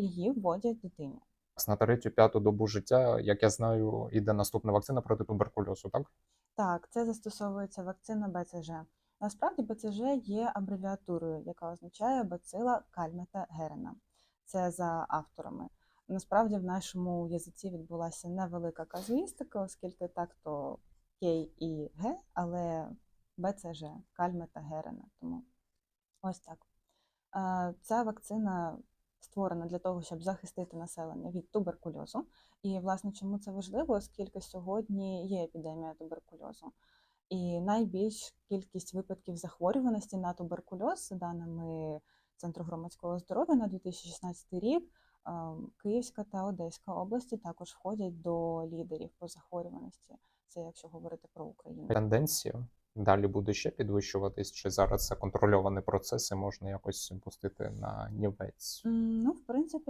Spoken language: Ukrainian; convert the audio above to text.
її вводять дитині. На третю-п'яту добу життя, як я знаю, іде наступна вакцина проти туберкульозу, так? Так, це застосовується вакцина БЦЖ. Насправді БЦЖ є абревіатурою, яка означає бацила кальмета герена. Це за авторами. Насправді в нашому язиці відбулася невелика казуїстика, оскільки так то Кей і Г, але БЦЖ кальмета герена. Тому ось так. Ця вакцина створена для того, щоб захистити населення від туберкульозу. І, власне, чому це важливо, оскільки сьогодні є епідемія туберкульозу. І найбільш кількість випадків захворюваності на туберкульоз, за даними Центру громадського здоров'я на 2016 рік, Київська та Одеська області також входять до лідерів по захворюваності. Це якщо говорити про Україну. Тенденція далі буде ще підвищуватись, чи зараз це контрольовані процеси можна якось пустити на нівець? Ну, в принципі,